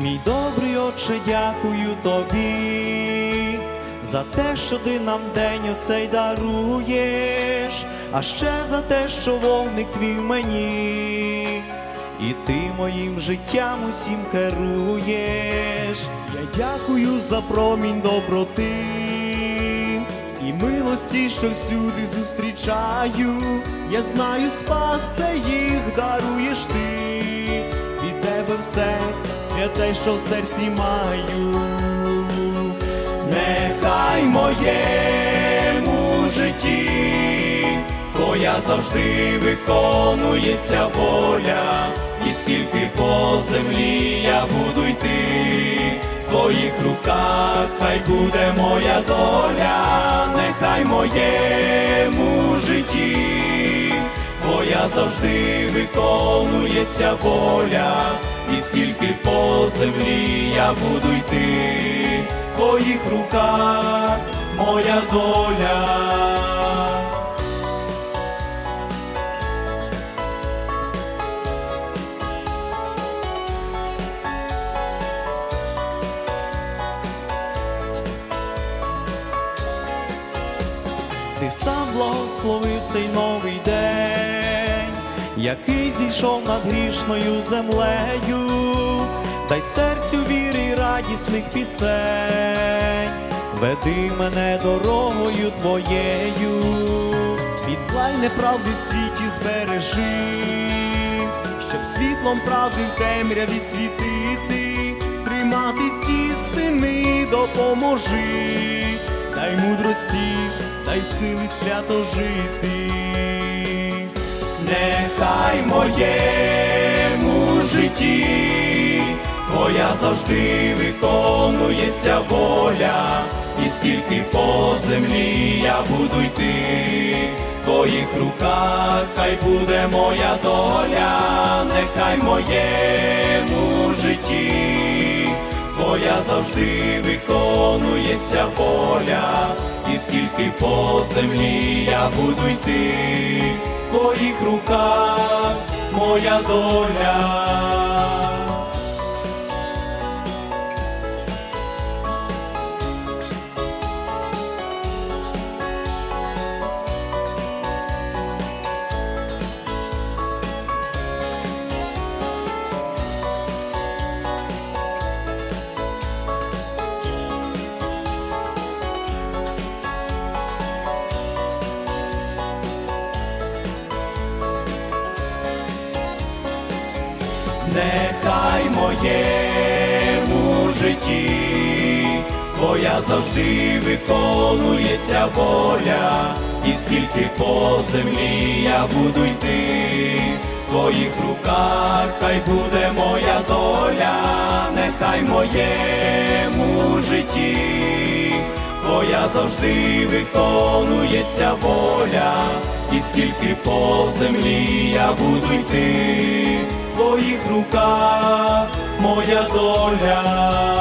Мій добрий отче, дякую тобі за те, що ти нам день осей даруєш, а ще за те, що вогник твій мені, і ти моїм життям усім керуєш. Я дякую за промінь доброти і милості, що всюди зустрічаю. Я знаю, спасе їх даруєш ти, від тебе все святе, що в серці маю. Нехай моєму житті Твоя завжди виконується воля, і скільки по землі я буду йти, в твоїх руках хай буде моя доля, нехай моєму житті, Твоя завжди виконується воля, і скільки по землі я буду йти, в твоїх руках моя доля. Ти сам благословив цей новий день, який зійшов над грішною землею, дай серцю віри й радісних пісень, веди мене дорогою твоєю, від зла й неправди в світі збережи, щоб світлом правди в темряві світити, триматись істини допоможи. Дай мудрості, дай сили свято жити, нехай моєму житті, Твоя завжди виконується воля, і скільки по землі я буду йти, в твоїх руках хай буде моя доля, нехай моєму житті. Твоя завжди виконується воля, і скільки по землі я буду йти, твоїх руках моя доля. Нехай моєму житті, Твоя завжди виконується воля, і скільки по землі я буду йти, в твоїх руках хай буде моя доля, нехай моєму житті. Твоя завжди виконується воля, і скільки по землі я буду йти, твоїх руках моя доля.